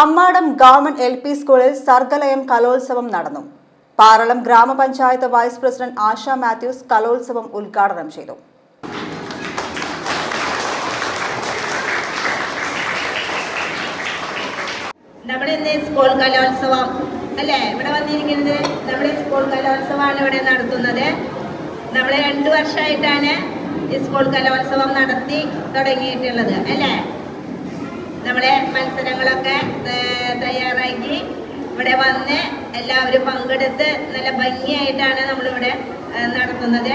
Ammadam government L P സ്കൂളിൽ സർഗലയം കലോത്സവം നടന്നു. പാറളം ഗ്രാമപഞ്ചായത്ത് വൈസ് പ്രസിഡന്റ് ആശ മാത്യൂസ് കലോത്സവം ഉദ്ഘാടനം ചെയ്തു. നമ്മുടെ ഇന്ന് സ്കൂൾ കലോത്സവം അല്ലേ? ഇവിടെ വന്നിരിക്കുന്നത് നമ്മുടെ സ്കൂൾ കലോത്സവമാണ് ഇവിടെ നടത്തുന്നത്. നമ്മൾ രണ്ടു വർഷമായിട്ടാണ് ഈ സ്കൂൾ കലോത്സവം നടത്തി തുടങ്ങിയിട്ടുള്ളത് അല്ലേ? നമ്മളെ മത്സരങ്ങളൊക്കെ തയ്യാറാക്കി. ഇവിടെ വന്ന് എല്ലാവരും പങ്കെടുത്ത് നല്ല ഭംഗിയായിട്ടാണ് നമ്മളിവിടെ നടത്തുന്നത്.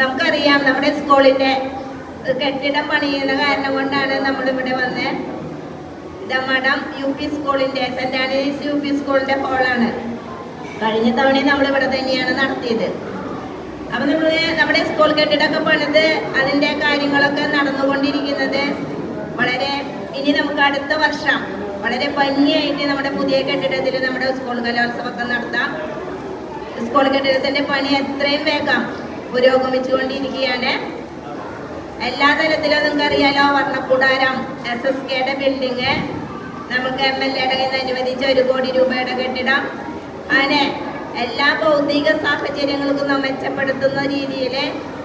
നമുക്കറിയാം നമ്മുടെ സ്കൂളിന്റെ കെട്ടിടം പണിയുന്ന കാരണം കൊണ്ടാണ് നമ്മളിവിടെ വന്ന്. ഇതമ്മടം യു പി സ്കൂളിന്റെ സെന്റ് ആനീസ് യു പി സ്കൂളിന്റെ ഹോളാണ്. കഴിഞ്ഞ തവണ നമ്മളിവിടെ തന്നെയാണ് നടത്തിയത്. അപ്പം നമ്മൾ നമ്മുടെ സ്കൂൾ കെട്ടിടമൊക്കെ പണിത് അതിന്റെ കാര്യങ്ങളൊക്കെ നടന്നുകൊണ്ടിരിക്കുന്നത്. വളരെ ഇനി നമുക്ക് അടുത്ത വർഷം വളരെ ഭംഗിയായിട്ട് നമ്മുടെ പുതിയ കെട്ടിടത്തിൽ നമ്മുടെ സ്കൂൾ കലോത്സവമൊക്കെ നടത്താം. സ്കൂൾ കെട്ടിടത്തിന്റെ പണി എത്രയും വേഗം പുരോഗമിച്ചുകൊണ്ടിരിക്കുകയാണ്. എല്ലാ തലത്തിലും നിങ്ങൾക്ക് അറിയാലോ വർണക്കൂടാരം എസ് എസ് കെയുടെ ബിൽഡിങ് നമുക്ക് എം എൽ എയുടെ കയ്യിൽ നിന്ന് അനുവദിച്ച ഒരു കോടി രൂപയുടെ കെട്ടിടം. അങ്ങനെ എല്ലാ ഭൗതിക സാഹചര്യങ്ങൾക്കും മെച്ചപ്പെടുത്തുന്ന രീതിയിൽ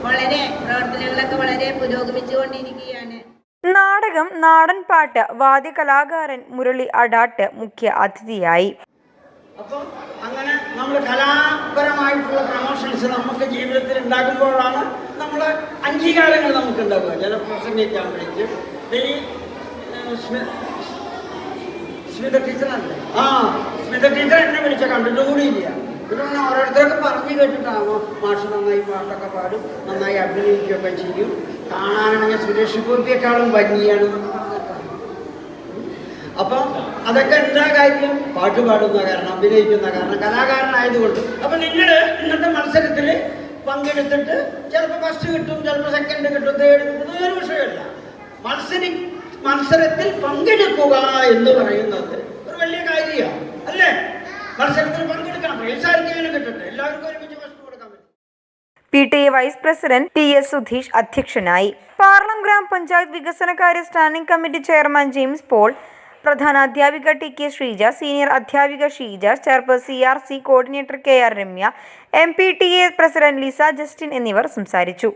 വളരെ പ്രവർത്തനങ്ങളൊക്കെ വളരെ പുരോഗമിച്ചുകൊണ്ടിരിക്കുകയാണ്. നാടകം നാടൻപാട്ട് പാട്ട് വാദ്യകലാകാരൻ മുരളി അടാട്ട് മുഖ്യ അതിഥിയായി. അപ്പം അങ്ങനെ നമ്മൾ കലാപരമായിട്ടുള്ള പ്രമോഷൻസ് നമുക്ക് ജീവിതത്തിൽ ഉണ്ടാകുമ്പോഴാണ് നമ്മൾ അംഗീകാരങ്ങൾ നമുക്ക് ഉണ്ടാവുക. ചില പ്രസംഗിക്കുമ്പോഴേക്കും ഈ ഏഹ്, സ്മി- സ്മിത ആ സ്മിത ടീച്ചർ എന്നെ വിളിച്ച കണ്ടിട്ട് കൂടിയില്ല പിന്നെ ഓരോരുത്തരൊക്കെ പറഞ്ഞു കേട്ടിട്ടാണോ മാഷ് നന്നായി പാട്ടൊക്കെ പാടും നന്നായി അഭിനയിക്കുകയൊക്കെ ചെയ്യും. കാണാനാണെങ്കിൽ സുരേഷ് ഗോപിയെക്കാളും ഭംഗിയാണ്. അപ്പം അതൊക്കെ എന്താ കാര്യം? പാട്ട് പാടുന്ന കാരണം അഭിനയിക്കുന്ന കാരണം കലാകാരനായതുകൊണ്ട്. അപ്പൊ നിങ്ങൾ ഇന്നത്തെ മത്സരത്തിൽ പങ്കെടുത്തിട്ട് ചിലപ്പോൾ ഫസ്റ്റ് കിട്ടും ചിലപ്പോൾ സെക്കൻഡ് കിട്ടും തേർഡ് കിട്ടും ഒരു വിഷയമല്ല. മത്സരി മത്സരത്തിൽ പങ്കെടുക്കുക എന്ന് പറയുന്നത് ഒരു വലിയ കാര്യമാണ് അല്ലേ? മത്സരത്തിൽ പങ്കെടുക്കണം പ്രോത്സാഹിക്കാനും കിട്ടട്ടെ. എല്ലാവർക്കും ഒരുമിച്ച് P T A vice president T S Sudheesh അധ്യക്ഷനായി. പാർലം ഗ്രാമപഞ്ചായത്ത് വികസനകാര്യ standing committee chairman James Paul പ്രധാന അധ്യാപിക ടി കെ ശ്രീജ സീനിയർ അധ്യാപിക Sheeja chairperson C R C coordinator K R Ramya M P T A president Lisa Justin എന്നിവർ സംസാരിച്ചു.